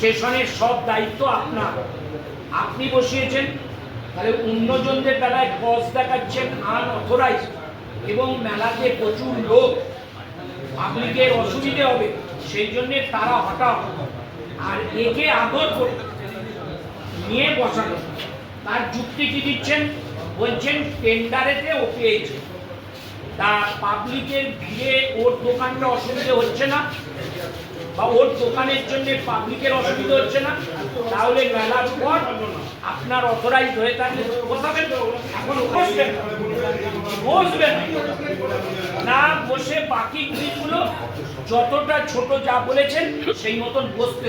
স্টেশনের সব দায়িত্ব আপনার। আপনি বসিয়েছেন, তাহলে অন্যজনদের বেলায় কজ দেখাচ্ছেন আনঅথরাইজ এবং মেলাতে প্রচুর লোক। পাবলিকের অসুবিধে হবে, সেই জন্যে তারা হঠাৎ আর একে আদর করে নিয়ে বসানো। তার যুক্তি কি দিচ্ছেন? বলছেন, টেন্ডারেতে ও পেয়েছে তা পাবলিকের ভিড়ে ওর দোকানটা অসুবিধে হচ্ছে না? বা ওর দোকানের জন্য পাবলিকের অসুবিধা হচ্ছে না, তাহলে মেলার পর আপনার অথরাইজ হয়ে থাকলে বসাবেন এখন বসবেন বসবেন না। বসে বাকি গুলিগুলো যতটা ছোট যা বলেছেন, সেই মতন বসতে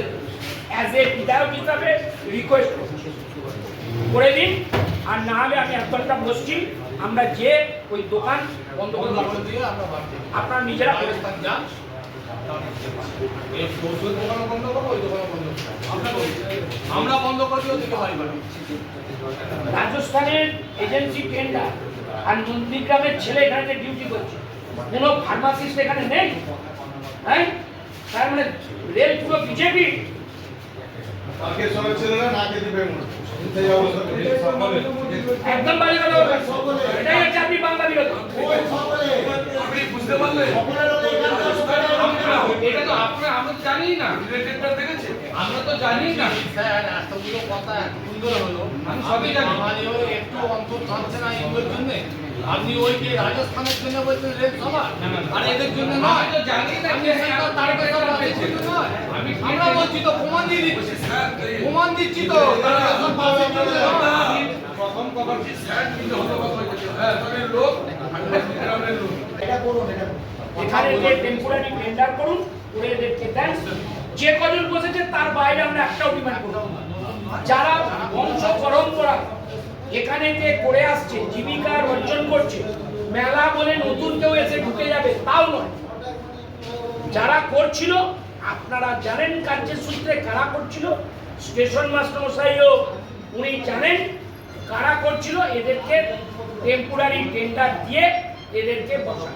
অ্যাজ এ বিধায়ক হিসাবে রিকোয়েস্ট করে দিন আর না হলে আমি এক ঘণ্টা বসছি। আমরা যে ওই দোকান বন্ধ করে। আপনারা নিজেরা আমরা বন্ধ করে দিও বাড়ি বাড়ি রাজস্থানের এজেন্সি টেন্ডার আর নন্দীগ্রামের ছেলে এখানে ডিউটি করছে কোনো ফার্মাসিস্ট এখানে নেই? হ্যাঁ? তার মানে রেল পুরো বিজেপি একদম বাজে কথা এটাই হচ্ছে আপনি বাংলা বিরোধী আপনি বুঝতে পারলেন? এটা তো আপনারা আমরা জানি না রিলেটেডটা দেখেছে। আমরা তো জানি না। স্যার এতগুলো কথা সুন্দর হলো। আমি সবই জানি। আমারও একটু অন্তর থাকছে না এগুলোর জন্য। আপনি ওই যে রাজস্থানের জন্য বলছেন রেল সভা? না, না, না। আর এদের জন্য আমি তো জানি না আপনি এটা নয়। আমি আমরা বলছি তো প্রমাণ দিয়ে দিচ্ছি প্রমাণ দিচ্ছি তো। প্রথম কথা কি স্যার কিন্তু হলো কথা হ্যাঁ তবে লোক। গ্রামের লোক এখানে যে টেম্পোরারি টেন্ডার করুন, করে দেন যে কজন বসেছে, তার বাইরে আমরা একটাও ডিমান্ড করব যারা বংশ পরম্পরা এখানে যে করে আসছে, জীবিকা অর্জন করছে, মেলা বলে নতুন কেউ এসে ঢুকে যাবে, তাও নয়। যারা করছিল, আপনারা জানেন কার্যের সূত্রে কারা করছিল? স্টেশন মাস্টার মশাইও উনি জানেন কারা করছিল? এদেরকে টেম্পোরারি টেন্ডার দিয়ে এদেরকে বসান।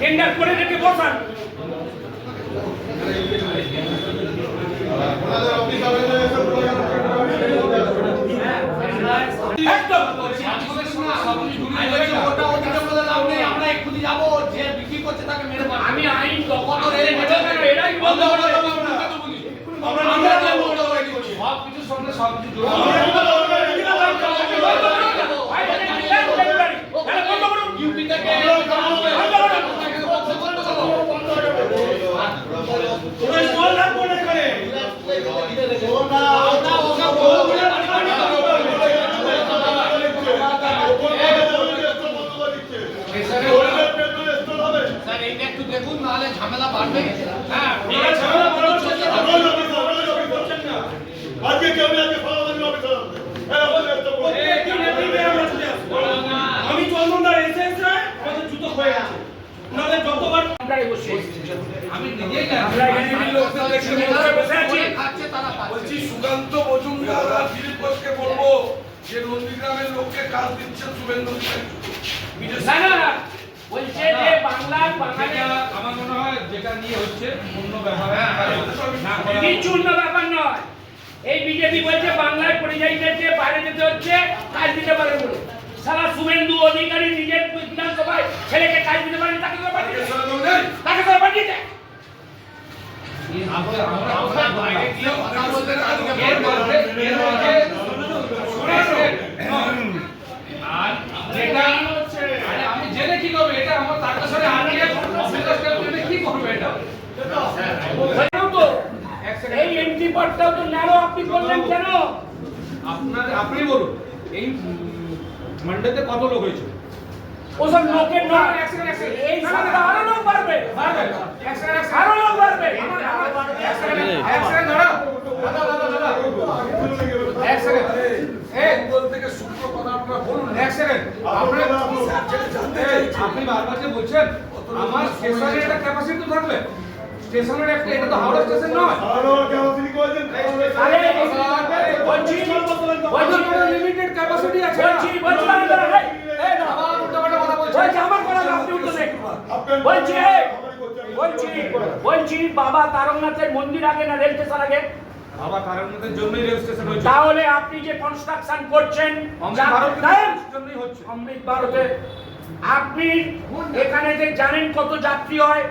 টেন্ডার করে রেখে বসান। অফিসার এসে এসে বলে। একদম ওটা ওদিকে বলে। লাভ নেই আমরা এক্ষুনি যাব যে বিক্রি করছে তাকে মেরে মারবো আমি আইন দখল করে নেব কেন এরাই বন্ধ করে দেবে। আমরা দেবো ওটা করে দিচ্ছি সব কিছুর সঙ্গে সব কিছু জড়িত। ভাই, এটা কি দেন টেম্পোরারি? তাহলে বন্ধ করুন। ইউপি থেকে বন্ধ করুন। ওই স্টল রাখব না এখানে। আমরা ওকে বলব বলে বাড়ি বাড়ি যাব। স্যার এইটা একটু দেখুন নাহলে ঝামেলা বাড়বে হ্যাঁ ঝামেলা। আজকে আজকে আছে। আমি চন্দনদার আমাদের জুতো হয়ে গেছে ওনাদের যতবার আমরা বসে আমি নিজেই আমরা এখানে লোকদের দেখে কাজ দিচ্ছে শুভেন্দু না না না। বলছে যে বাংলার বাঙালি। আমার মনে হয় যেটা নিয়ে হচ্ছে অন্য ব্যাপারে না করা কিচ্ছু অন্য ব্যাপার নয়। এই বিজেপি বলছে বাংলায় পরিযায়ীদেরকে বাইরে যেতে হচ্ছে কাজ দিতে পারে বলে। সারা শুভেন্দু অধিকারী নিজের বিধানসভায় ছেলেকে কাজ দিতে পারেন তাকে করে পাঠিয়েছে তাকে আমরা আমরা আমরা বাইরে গিয়ে এটা আরে আমি জেনে কি করব এটা আমার তার কাছে আনিয়ে অফিসার স্টাফকে কি করব এটা? এই এমটি পদটাও তো ন্যারো আপনি বললেন কেন? আপনার আপনি বলুন এই মন্ডেতে কত লোক হয়েছে? ওসব লোকের নাম এই সংখ্যা আরও লোক বাড়বে। বাড়বে আরও লোক বাড়বে। এক সেকেন্ড দাঁড়াও। দাদা দাদা দাদা এক সেকেন্ড এই থেকে বলছি বাবা তারকনাথের মন্দির আগে না রেল স্টেশন আগে তাহলে আপনি যে কনস্ট্রাকশন করছেন অমৃত ভারত আপনি এখানে যে জানেন কত যাত্রী হয়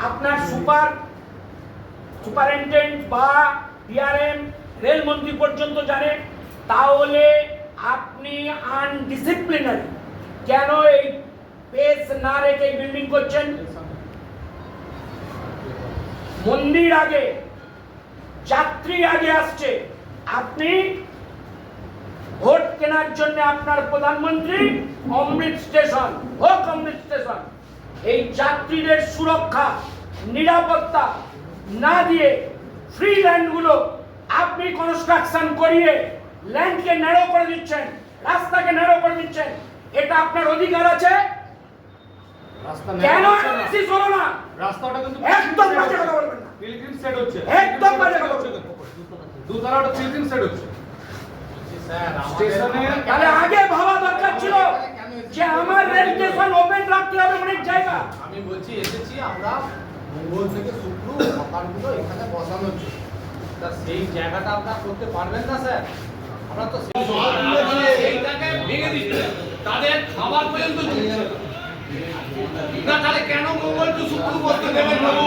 আপনার সুপার সুপারিনটেন্ডেন্ট বা ডিআরএম রেলমন্ত্রী পর্যন্ত জানে তাহলে আপনি আনডিসিপ্লিনারি কেন এই পেস না রেখে বিল্ডিং করছেন? মন্দির আগে যাত্রী আগে আসছে। আপনি ভোট কেনার জন্য আপনার প্রধানমন্ত্রী অমৃত স্টেশন হোক অমৃত স্টেশন এই যাত্রীদের সুরক্ষা নিরাপত্তা না দিয়ে ফ্রি ল্যান্ডগুলো আপনি কনস্ট্রাকশন করিয়ে ল্যান্ডকে ন্যারো করে দিচ্ছেন রাস্তাকে ন্যারো করে দিচ্ছেন এটা আপনার অধিকার আছে? রাস্তা কেন না। হলো না। রাস্তাটা কিন্তু একদম কথা বলবেন না। পিলগ্রিম সেট হচ্ছে। একদম বাজে কথা হচ্ছে। দুতলাটা পিলগ্রিম সেট হচ্ছে স্টেশনে তাহলে আগে ভাবা দরকার ছিল যে আমার রেল স্টেশন ওপেন রাখতে হবে অনেক জায়গা। আমি বলছি এসেছি আমরা মঙ্গল থেকে শুক্র সকালগুলো এখানে বসানোর জন্য। তা সেই জায়গাটা আপনারা করতে পারবেন না স্যার? আমরা তো সেইটাকে ভেঙে দিচ্ছে। তাদের খাবার পর্যন্ত দিচ্ছে না। তাহলে কেন মঙ্গল টু শুক্র করতে দেবেন বাবু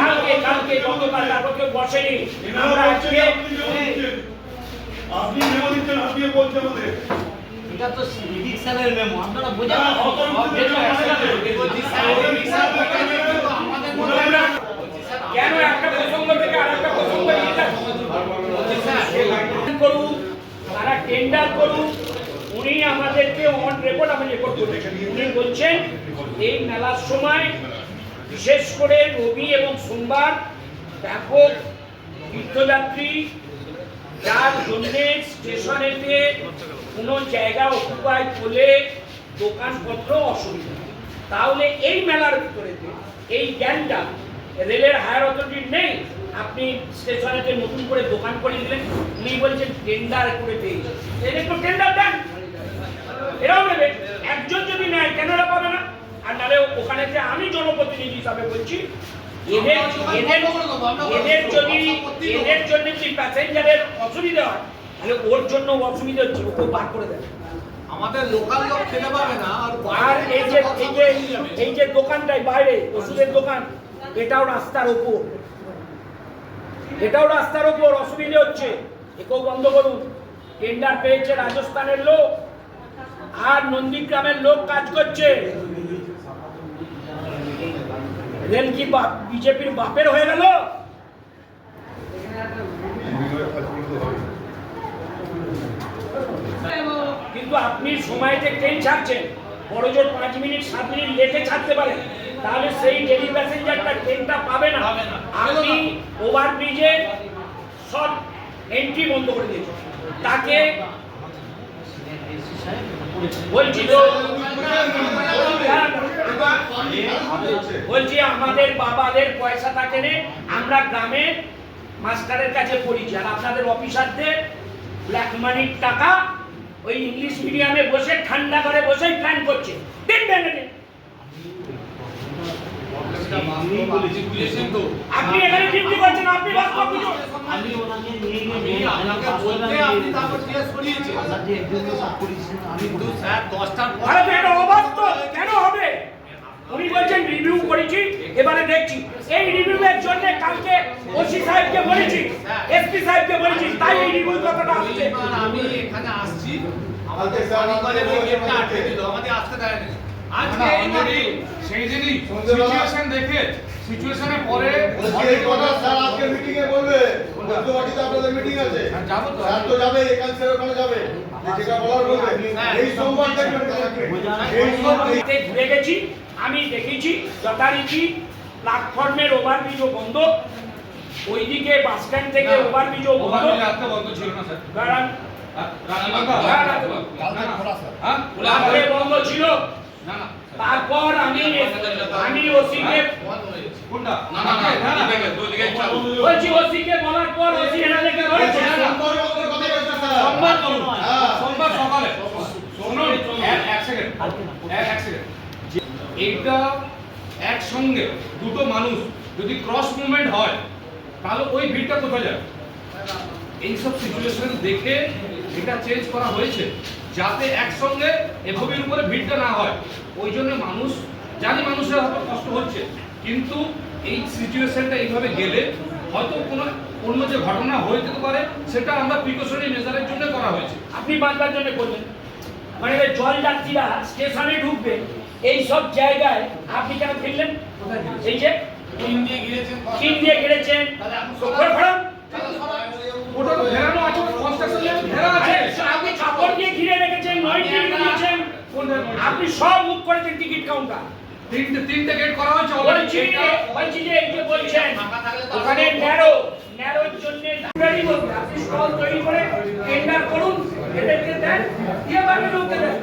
কালকে কালকে গতকাল তারপর বসেনি। আমরা আজকে আপনি মেমো দিচ্ছেন। আপনি বলছেন আমাদের। এটা তো সিভিক মেমো আপনারা আমরা কেন একটা প্রসঙ্গ থেকে আরেকটা প্রসঙ্গ? করুক তারা টেন্ডার করুক উনি আমাদেরকে অন রেকর্ড আমি রেকর্ড করেছেন উনি বলছেন, এই মেলার সময় বিশেষ করে রবি এবং সোমবার ব্যাপক তীর্থযাত্রী, যার জন্যে স্টেশনেতে কোনো জায়গা অকুপাই করলে দোকানপত্র অসুবিধা। তাহলে এই মেলার ভিতরেতে, এই জ্ঞানটা রেলের হায়ার অথরিটির নেই, আপনি স্টেশনেতে নতুন করে দোকান করে দিলেন। উনি বলছেন টেন্ডার করে পেয়েছে এর একটু টেন্ডার দেন এরাও নেবে একজন যদি নেয় কেন এরা পাবে না আর নাহলে ওখানে যে আমি জনপ্রতিনিধি হিসাবে বলছি এদের এদের এদের যদি এদের জন্য যদি প্যাসেঞ্জারের অসুবিধা হয় তাহলে ওর জন্য অসুবিধা হচ্ছে ওকে বার করে দেবে। আমাদের লোকাল লোক খেতে পাবে না আর আর এই যে এই যে এই যে দোকানটাই বাইরে ওষুধের দোকান এটাও রাস্তার ওপর। এটাও রাস্তার ওপর অসুবিধা হচ্ছে। একেও বন্ধ করুন। টেন্ডার পেয়েছে রাজস্থানের লোক। আর নন্দীগ্রামের লোক কাজ করছে। রেল কি বিজেপির বাপের হয়ে গেল? কিন্তু আপনি সময়তে ট্রেন ছাড়ছেন। বড় জোর পাঁচ মিনিট সাত মিনিট লেটে ছাড়তে পারেন। তাহলে সেই ডেলি প্যাসেঞ্জারটা ট্রেনটা পাবে না। আপনি ওভার ব্রিজে সব এন্ট্রি বন্ধ করে দিয়েছেন। তাকে বলছি, আমাদের বাবাদের পয়সা থাকে না আমরা গ্রামে মাস্টারের কাছে পড়িছি। আর আপনাদের অফিসারদের ব্ল্যাক মানির টাকা ওই ইংলিশ মিডিয়ামে বসে ঠান্ডা করে বসে প্ল্যান করছে। দিন ভেঙে দিন। বুঝেছেন তো আপনি এখানে ডিউটি করছেন আপনি বাস্তব বুঝুন আমি ওনাকে নিয়ে গিয়ে আপনাকে বলতে আপনি তারপর জিজ্ঞেস করিয়েছেন। আমরা যে একজনকে সাপ করেছেন আমি কিন্তু স্যার দশটার পর আরে তো অবাস্তব? কেন হবে? উনি বলছেন রিভিউ করেছি এবারে দেখছি। এই রিভিউয়ের জন্য কালকে ওসি সাহেবকে বলেছি এসপি সাহেবকে বলেছি তাই এই রিভিউ কথাটা আসছে। আমি এখানে আসছি। আমাদের আটকে দিল আমাদের আসতে দেয়নি। আজকে অলরেডি সেই দিনই সিচুয়েশন দেখে সিচুয়েশনের পরে বলছি কথা স্যার আজকে মিটিং এ বলবে। পঞ্চবাটিতে আপনাদের মিটিং আছে। হ্যাঁ, তো। স্যার তো যাবে এখান স্যার ওখানে যাবে। যেটা বলার বলবে। এই সোমবার দেখবেন এই সোমবার ঘুরে গেছি আমি দেখেছি যথারীতি প্ল্যাটফর্মের ওভারব্রিজও বন্ধ। ওইদিকে বাস স্ট্যান্ড থেকে ওভারব্রিজও বন্ধ। বন্ধ ছিল না স্যার। কারণ হ্যাঁ বন্ধ ছিল না। না তারপর আমি আমি ওসিকে না না না বলছি ওসিকে বলার পর ওসি কথা বলছে স্যার। সোমবার হ্যাঁ। সোমবার সকালে। শুনুন এক- সেকেন্ড এক- এক সেকেন্ড এইটা একসঙ্গে দুটো মানুষ যদি ক্রস মুভমেন্ট হয় তাহলে ওই ভিড়টা কোথায় যাবে? এইসব সিচুয়েশন দেখে এটা চেঞ্জ করা হয়েছে। যাতে একসঙ্গে এফবির উপরে ভিড়টা না হয়। ওই জন্য মানুষ জানি মানুষের হয়তো কষ্ট হচ্ছে কিন্তু এই সিচুয়েশনটা এইভাবে গেলে হয়তো কোনো অন্য যে ঘটনা হয়ে যেতে পারে সেটা আমরা প্রিকশনারি মেজারের জন্য করা হয়েছে। আপনি বাঁচবার জন্য করবেন। মানে জল যাত্রীরা স্টেশনে ঢুকবে এই সব জায়গায় আপনি কেন ফিরলেন? এই যে তিন দিয়ে গিয়েছেন। চিন দিয়ে ঘিরেছেন। ওটা তো ঘেরানো আছে কনস্ট্রাকশন ঘেরা আছে আপনি কাপড় দিয়ে ঘিরে রেখেছেন নয় টিকিট দিয়েছেন আপনি সব মুখ করেছেন টিকিট কাউন্টার তিনটে তিনটে গেট করা হয়েছে বলছি বলছি যে এই যে বলছেন ওখানে ন্যারো ন্যারোর জন্য আপনি স্টল তৈরি করে টেন্ডার করুন এদেরকে দেন দিয়ে বাকি লোককে দেন।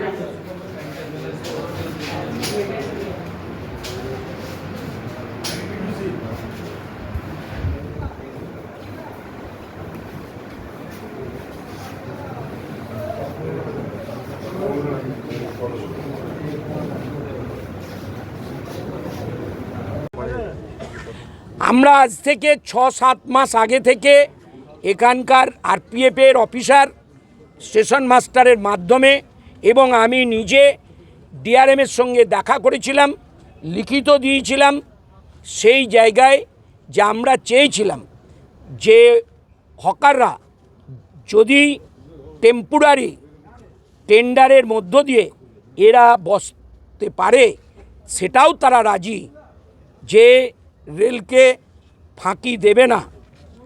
আমরা আজ থেকে ছ সাত মাস আগে থেকে এখানকার আরপিএফের অফিসার, স্টেশন মাস্টারের মাধ্যমে এবং আমি নিজে ডিআরএমের সঙ্গে দেখা করেছিলাম, লিখিত দিয়েছিলাম সেই জায়গায় যে আমরা চেয়েছিলাম যে হকাররা যদি টেম্পোরারি টেন্ডারের মধ্য দিয়ে এরা বসতে পারে, সেটাও তারা রাজি যে রেলকে ফাঁকি দেবে না।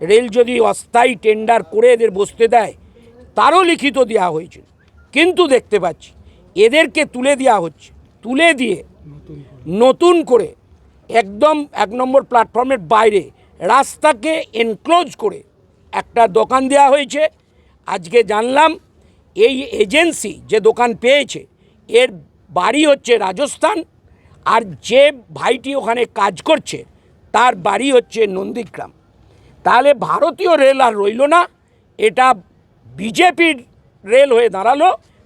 রেল যদি অস্থায়ী টেন্ডার করে এদের বসতে দেয়, তারও লিখিত দেওয়া হয়েছিল কিন্তু দেখতে পাচ্ছি, এদেরকে তুলে দেওয়া হচ্ছে। তুলে দিয়ে নতুন করে একদম এক নম্বর প্ল্যাটফর্মের বাইরে রাস্তাকে এনক্লোজ করে একটা দোকান দেওয়া হয়েছে। আজকে জানলাম, এই এজেন্সি যে দোকান পেয়েছে, এর বাড়ি হচ্ছে রাজস্থান। আর যে ভাইটি ওখানে কাজ করছে তার বাড়ি হচ্ছে নন্দীগ্রাম। তাহলে ভারতীয় রেল আর রইল না, এটা বিজেপির রেল হয়ে দাঁড়াল,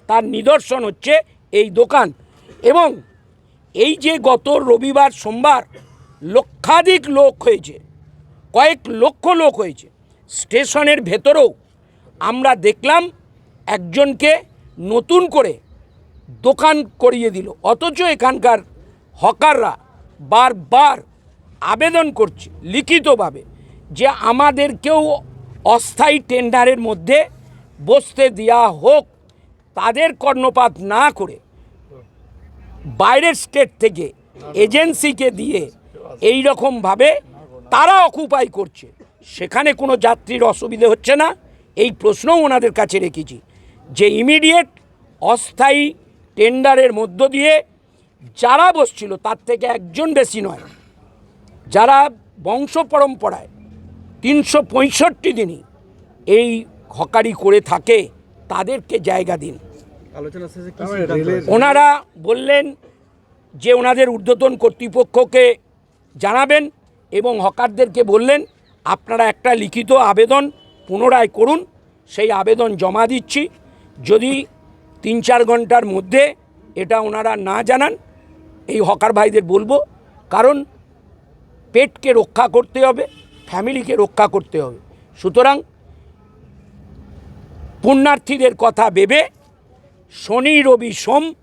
তার নিদর্শন হচ্ছে এই দোকান। এবং এই যে গত রবিবার, সোমবার লক্ষাধিক লোক হয়েছে, কয়েক লক্ষ লোক হয়েছে, স্টেশনের ভেতরেও আমরা দেখলাম একজনকে নতুন করে দোকান করিয়ে দিল। অথচ এখানকার হকাররা বারবার আবেদন করছে লিখিতভাবে যে আমাদেরকেও অস্থায়ী টেন্ডারের মধ্যে বসতে দেওয়া হোক, তাদের কর্ণপাত না করে বাইরের স্টেট থেকে এজেন্সিকে দিয়ে এই রকমভাবে তারা অকুপাই করছে। সেখানে কোনো যাত্রীর অসুবিধে হচ্ছে না। এই প্রশ্নও ওনাদের কাছে রেখেছি যে ইমিডিয়েট অস্থায়ী টেন্ডারের মধ্য দিয়ে যারা বসছিল, তার থেকে একজন বেশি নয়। যারা বংশ পরম্পরায় তিনশো পঁয়ষট্টি দিনই এই হকারি করে থাকে তাদেরকে জায়গা দিন। ওনারা বললেন যে ওনাদের ঊর্ধ্বতন কর্তৃপক্ষকে জানাবেন এবং হকারদেরকে বললেন আপনারা একটা লিখিত আবেদন পুনরায় করুন সেই আবেদন জমা দিচ্ছি। যদি তিন চার ঘণ্টার মধ্যে এটা ওনারা না জানান এই হকার ভাইদের বলব কারণ পেটকে রক্ষা করতে হবে ফ্যামিলিকে রক্ষা করতে হবে। সুতরাং পুণ্যার্থীদের কথা ভেবে শনি রবি সোম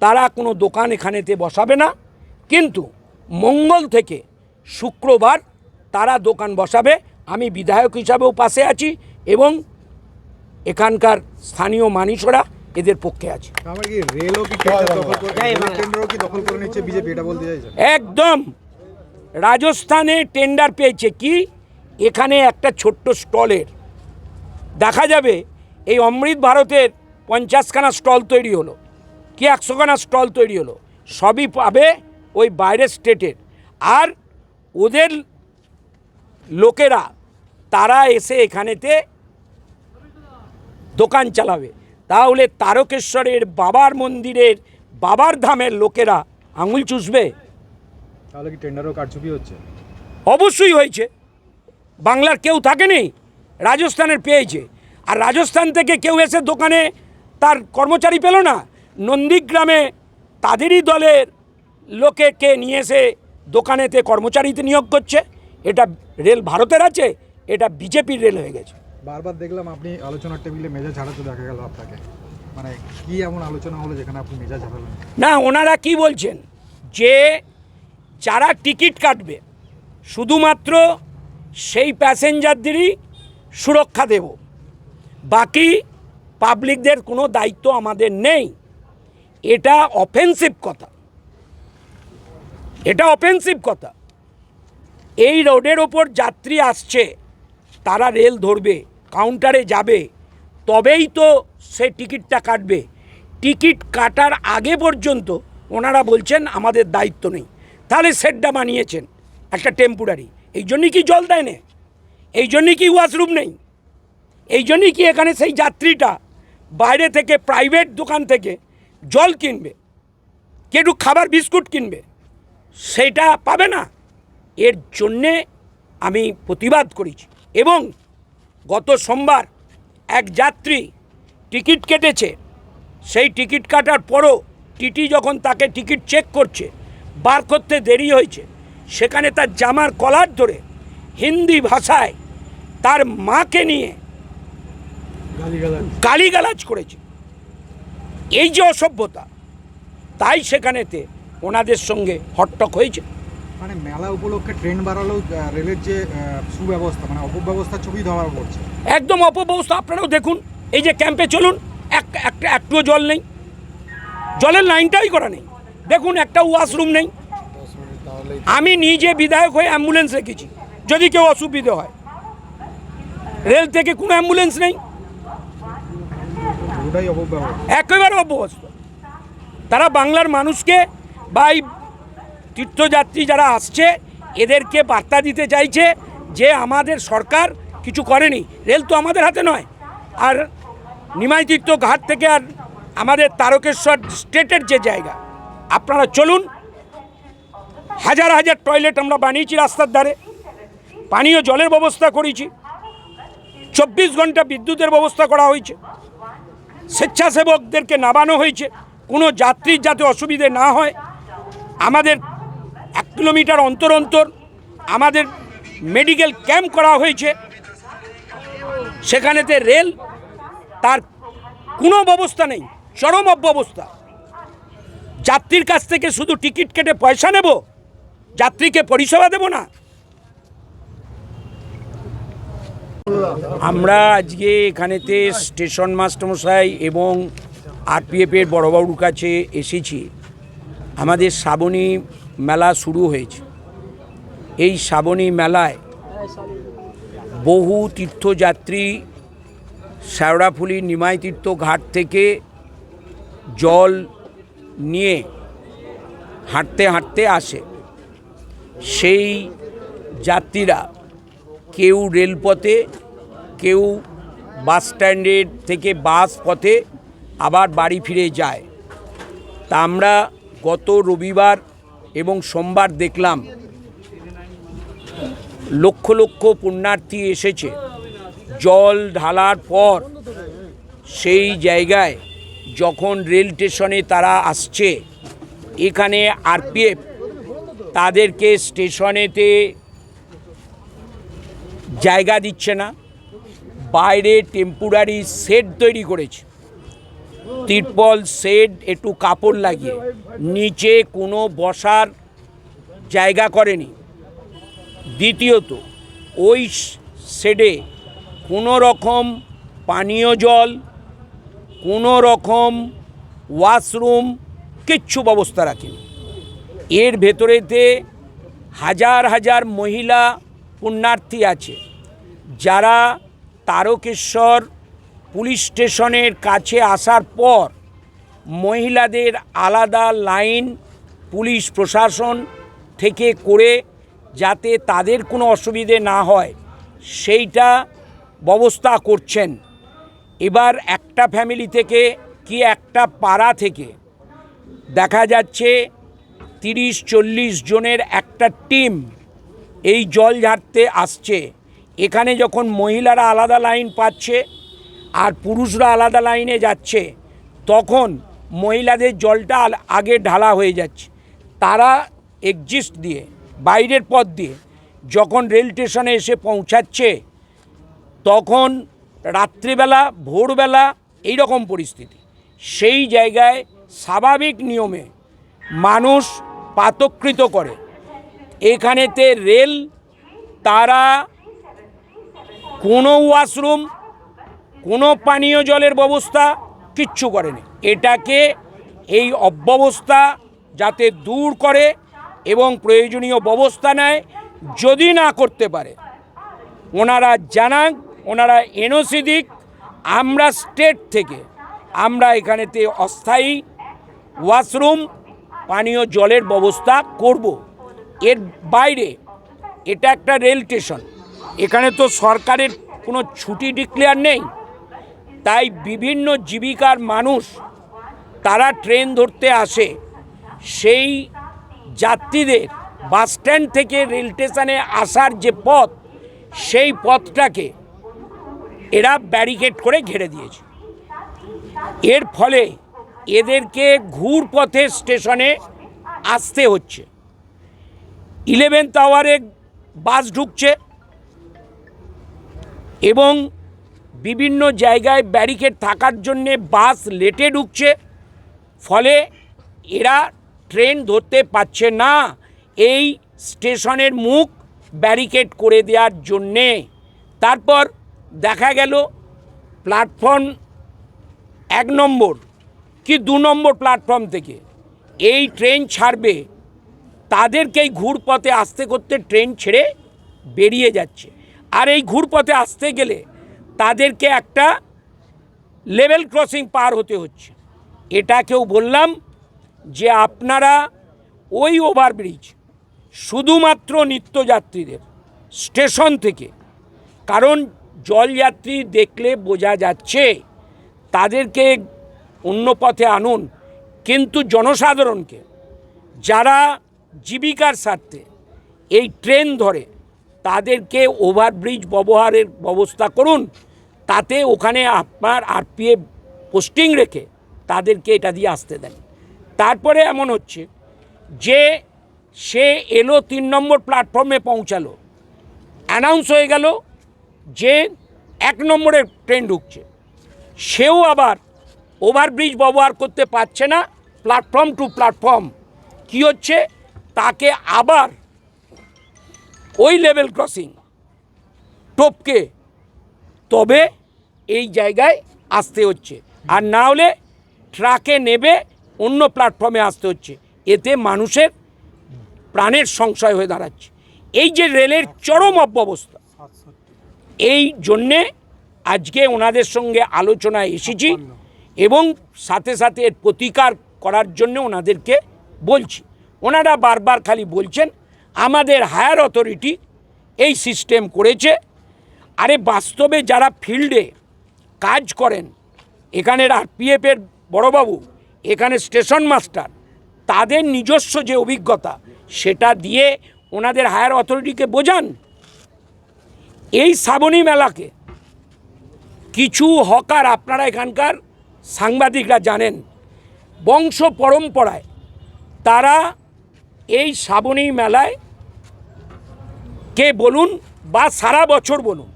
তারা কোনো দোকান এখানেতে বসাবে না। কিন্তু মঙ্গল থেকে শুক্রবার তারা দোকান বসাবে। আমি বিধায়ক হিসাবেও পাশে আছি এবং এখানকার স্থানীয় মানুষরা এদের পক্ষে আছে। একদম। রাজস্থানে টেন্ডার পেয়েছে কি? এখানে একটা ছোট্ট স্টলের। দেখা যাবে, এই অমৃত ভারতের পঞ্চাশখানা স্টল তৈরি হলো। কি একশোখানা স্টল তৈরি হলো? সবই পাবে ওই বাইরের স্টেটের। আর ওদের লোকেরা, তারা এসে এখানেতে দোকান চালাবে। তাহলে তারকেশ্বরের বাবার মন্দিরের বাবার ধামের লোকেরা আঙুল চুষবে? তাহলে কি টেন্ডারও কারচুপি হচ্ছে? অবশ্যই হয়েছে। বাংলার কেউ থাকেনি রাজস্থানের পেয়েছে। আর রাজস্থান থেকে কেউ এসে দোকানে তার কর্মচারী পেল না। নন্দীগ্রামে তাদেরই দলের লোকেকে নিয়ে এসে দোকানেতে কর্মচারীতে নিয়োগ করছে। এটা রেল ভারতের আছে এটা বিজেপির রেল হয়ে গেছে। বারবার দেখলাম আপনি আলোচনার টেবিলে মেজাজ হারাতে দেখা গেল আপনাকে। মানে কি এমন আলোচনা হলো যেখানে আপনি মেজাজ হারালেন? না ওনারা কি বলছেন? যে যারা টিকিট কাটবে, শুধুমাত্র সেই প্যাসেঞ্জারদেরই সুরক্ষা দেব। বাকি পাবলিকদের কোনো দায়িত্ব আমাদের নেই। এটা অফেন্সিভ কথা। এটা অফেন্সিভ কথা। এই রোডের ওপর যাত্রী আসছে, তারা রেল ধরবে কাউন্টারে যাবে, তবেই তো সে টিকিটটা কাটবে। টিকিট কাটার আগে পর্যন্ত ওনারা বলছেন, আমাদের দায়িত্ব নেই। তাহলে সেটটা বানিয়েছেন একটা টেম্পোরারি এই জন্যই কি জল দেয় না? এই জন্যই কি ওয়াশরুম নেই? এই জন্যই কি এখানে সেই যাত্রীটা বাইরে থেকে প্রাইভেট দোকান থেকে জল কিনবে? কে একটু খাবার, বিস্কুট কিনবে? সেইটা পাবে না? এর জন্যে আমি প্রতিবাদ করেছি। এবং গত সোমবার এক যাত্রী টিকিট কেটেছে। সেই টিকিট কাটার পরও টিটি যখন তাকে টিকিট চেক করছে বার করতে দেরি হয়েছে। সেখানে তার জামার কলার ধরে হিন্দি ভাষায় তার মাকে নিয়ে গালিগালাজ। করেছে। এই যে অসভ্যতা তাই সেখানেতে ওনাদের সঙ্গে হট্টক হয়েছে। মানে মেলা উপলক্ষে ট্রেন বাড়ালেও আহ, রেলের যে সুব্যবস্থা মানে অপব্যবস্থা ছবি ধরা পড়ছে। একদম অপব্যবস্থা আপনারাও দেখুন এই যে ক্যাম্পে চলুন এক একটা একটুও জল নেই। জলের লাইনটাই করা নেই। দেখুন একটা ওয়াশরুম নেই। আমি নিজে বিধায়ক হয়ে অ্যাম্বুলেন্স রেখেছি যদি কেউ অসুবিধে হয়। রেল থেকে কোনো অ্যাম্বুলেন্স নেই। একেবারে অপবস্ত তারা বাংলার মানুষকে বা এই তীর্থযাত্রী যারা আসছে এদেরকে বার্তা দিতে চাইছে যে আমাদের সরকার কিছু করেনি। রেল তো আমাদের হাতে নয়। আর নিমাই তীর্থ ঘাট থেকে আর আমাদের তারকেশ্বর স্টেটের যে জায়গা আপনারা চলুন। হাজার হাজার টয়লেট আমরা বানিয়েছি রাস্তার ধারে। পানীয় জলের ব্যবস্থা করেছি। চব্বিশ ঘণ্টা বিদ্যুতের ব্যবস্থা করা হয়েছে। স্বেচ্ছাসেবকদেরকে নামানো হয়েছে। কোনো যাত্রীর যাতে অসুবিধে না হয়। আমাদের এক কিলোমিটার অন্তর অন্তর আমাদের মেডিকেল ক্যাম্প করা হয়েছে। সেখানেতে রেল তার কোনো ব্যবস্থা নেই। চরম অব্যবস্থা। যাত্রীর কাছ থেকে শুধু টিকিট কেটে পয়সা নেব? যাত্রীকে পরিষেবা দেব না? আমরা আজকে এখানেতে স্টেশন মাস্টারমশাই এবং আরপিএফের বড়বাবুর কাছে এসেছি। আমাদের শ্রাবণী মেলা শুরু হয়েছে। এই শ্রাবণী মেলায় বহু তীর্থযাত্রী শ্যাওড়াফুলি নিমাই তীর্থ ঘাট থেকে জল নিয়ে হাঁটতে হাঁটতে আসে। সেই যাত্রীরা কেউ রেলপথে, কেউ বাস স্ট্যান্ডের থেকে বাস পথে আবার বাড়ি ফিরে যায়। তা আমরা গত রবিবার এবং সোমবার দেখলাম। লক্ষ লক্ষ পুণ্যার্থী এসেছে। জল ঢালার পর সেই জায়গায় যখন রেল স্টেশনে তারা আসছে, এখানে আরপিএফ তাদেরকে স্টেশনেতে জায়গা দিচ্ছে না, বাইরে টেম্পোরারি সেট তৈরি করেছে। তিরপল সেট একটু কাপড় লাগিয়ে, নিচে কোনো বসার জায়গা করেনি। দ্বিতীয়ত, ওই শেডে কোনো রকম পানীয় জল কোনো রকম ওয়াশরুম, কিচ্ছু ব্যবস্থা রাখেনি। এর ভেতরেতে হাজার হাজার মহিলা পুণ্যার্থী আছে। যারা তারকেশ্বর পুলিশ স্টেশনের কাছে আসার পর মহিলাদের আলাদা লাইন পুলিশ প্রশাসন থেকে করে যাতে তাদের কোনো অসুবিধে না হয়, সেইটা ব্যবস্থা করছেন এবার একটা ফ্যামিলি থেকে কি একটা পাড়া থেকে দেখা যাচ্ছে তিরিশ, চল্লিশ জনের একটা টিম এই জল ঝাড়তে আসছে। এখানে যখন মহিলারা আলাদা লাইন পাচ্ছে আর পুরুষরা আলাদা লাইনে যাচ্ছে, তখন মহিলাদের জলটা আগে ঢালা হয়ে যাচ্ছে। তারা এক্সিস্ট দিয়ে, বাইরের পথ দিয়ে যখন রেল স্টেশনে এসে পৌঁছাচ্ছে, তখন রাত্রিবেলা, ভোরবেলা এই রকম পরিস্থিতি। সেই জায়গায় স্বাভাবিক নিয়মে মানুষ পাতকৃত করে। এখানেতে রেল, তারা কোনো ওয়াশরুম, কোনো পানীয় জলের ব্যবস্থা কিচ্ছু করেনি। এটাকে এই অব্যবস্থা যাতে দূর করে এবং প্রয়োজনীয় ব্যবস্থা নেয়, যদি না করতে পারে, ওনারা জানান ওনারা এনওসি দিক, আমরা স্টেট থেকে, আমরা এখানেতে অস্থায়ী ওয়াশরুম, পানীয় জলের ব্যবস্থা করব। এর বাইরে এটা একটা রেল স্টেশন। এখানে তো সরকারের কোনো ছুটি ডিক্লেয়ার নেই। তাই বিভিন্ন জীবিকার মানুষ, তারা ট্রেন ধরতে আসে। সেই যাত্রীদের বাস স্ট্যান্ড থেকে রেল স্টেশনে আসার যে পথ, সেই পথটাকে এরা ব্যারিকেড করে ঘিরে দিয়েছে। এর ফলে এদেরকে ঘুর পথে স্টেশনে আসতে হচ্ছে। ইলেভেন্থ আওয়ারে বাস ঢুকছে এবং বিভিন্ন জায়গায় ব্যারিকেড থাকার জন্যে বাস লেটে ঢুকছে। ফলে এরা ট্রেন ধরতে পারছে না এই স্টেশনের মুখ ব্যারিকেড করে দেওয়ার জন্যে। তারপর দেখা গেল প্ল্যাটফর্ম এক নম্বর, কি দু নম্বর প্ল্যাটফর্ম থেকে। এই ট্রেন ছাড়বে, তাদেরকেই ঘুরপথে আসতে করতে ট্রেন ছেড়ে বেরিয়ে যাচ্ছে। আর এই ঘুরপথে আসতে গেলে তাদেরকে একটা লেভেল ক্রসিং পার হতে হচ্ছে। এটাকেও বললাম যে আপনারা ওই ওভারব্রিজ শুধুমাত্র নিত্যযাত্রীদের স্টেশন থেকে, কারণ জলযাত্রী দেখলে বোঝা যাচ্ছে তাদেরকে অন্য পথে আনুন, কিন্তু জনসাধারণকে, যারা জীবিকার স্বার্থে এই ট্রেন ধরে তাদেরকে ওভারব্রিজ ব্যবহারের ব্যবস্থা করুন, তাতে ওখানে আপনার আরপিএফ পোস্টিং রেখে তাদেরকে এটা দিয়ে আসতে দেন। তারপরে এমন হচ্ছে যে সে এলো তিন নম্বর প্ল্যাটফর্মে পৌঁছালো, অ্যানাউন্স হয়ে গেল যে এক নম্বরের ট্রেন ঢুকছে। সেও আবার ওভারব্রিজ ব্যবহার করতে পারছে না প্ল্যাটফর্ম টু প্ল্যাটফর্ম কি হচ্ছে? তাকে আবার ওই লেভেল ক্রসিং টপকে। তবে এই জায়গায় আসতে হচ্ছে। আর না হলে ট্রাকে নেবে, অন্য প্ল্যাটফর্মে আসতে হচ্ছে। এতে মানুষের প্রাণের সংশয় হয়ে দাঁড়াচ্ছে। এই যে রেলের চরম অব্যবস্থা এই জন্যে আজকে ওনাদের সঙ্গে আলোচনায় এসেছি এবং সাথে সাথে এর প্রতিকার করার জন্য ওনাদেরকে বলছি। ওনারা বারবার খালি বলছেন, আমাদের হায়ার অথরিটি এই সিস্টেম করেছে। আরে বাস্তবে যারা ফিল্ডে কাজ করেন, এখানের আরপিএফের বড়বাবু এখানে স্টেশন মাস্টার, তাদের নিজস্ব যে অভিজ্ঞতা, সেটা দিয়ে ওনাদের হায়ার অথরিটিকে বোঝান। এই শ্রাবণী মেলাকে কিছু হকার, আপনারা এখানকার সাংবাদিকরা জানেন, বংশ পরম্পরায় তারা এই শ্রাবণী মেলায় কে বলুন বা সারা বছর বলুন,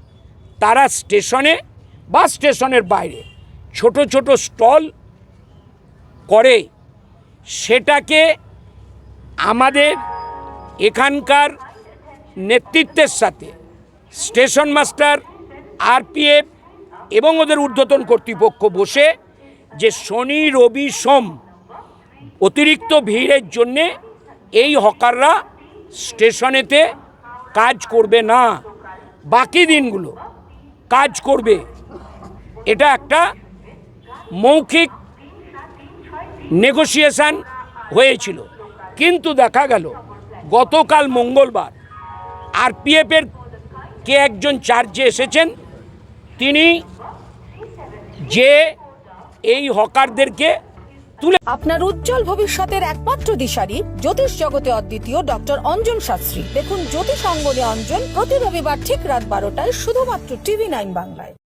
তারা স্টেশনে বা স্টেশনের বাইরে ছোট ছোট স্টল করে সেটাকে আমাদের এখানকার নেতৃত্বের সাথে স্টেশন মাস্টার, আরপিএফ এবং ওদের ঊর্ধ্বতন কর্তৃপক্ষ বসে যে শনি, রবি, সোম অতিরিক্ত ভিড়ের জন্যে এই হকাররা স্টেশনেতে কাজ করবে না। বাকি দিনগুলো কাজ করবে। এটা একটা মৌখিক নেগোসিয়েশন হয়েছিল। কিন্তু দেখা গেল, গতকাল মঙ্গলবার আরপিএফের কে একজন চার্জে এসেছেন? তিনি যে এই হকারদেরকে তুলে আপনার উজ্জ্বল ভবিষ্যতের একমাত্র দিশারি জ্যোতিষ জগতে অদ্বিতীয় ডক্টর অঞ্জন শাস্ত্রী। দেখুন জ্যোতিষ অঙ্গনে অঞ্জন প্রতি রবিবার ঠিক রাত বারোটায় শুধুমাত্র টিভি নাইন বাংলায়।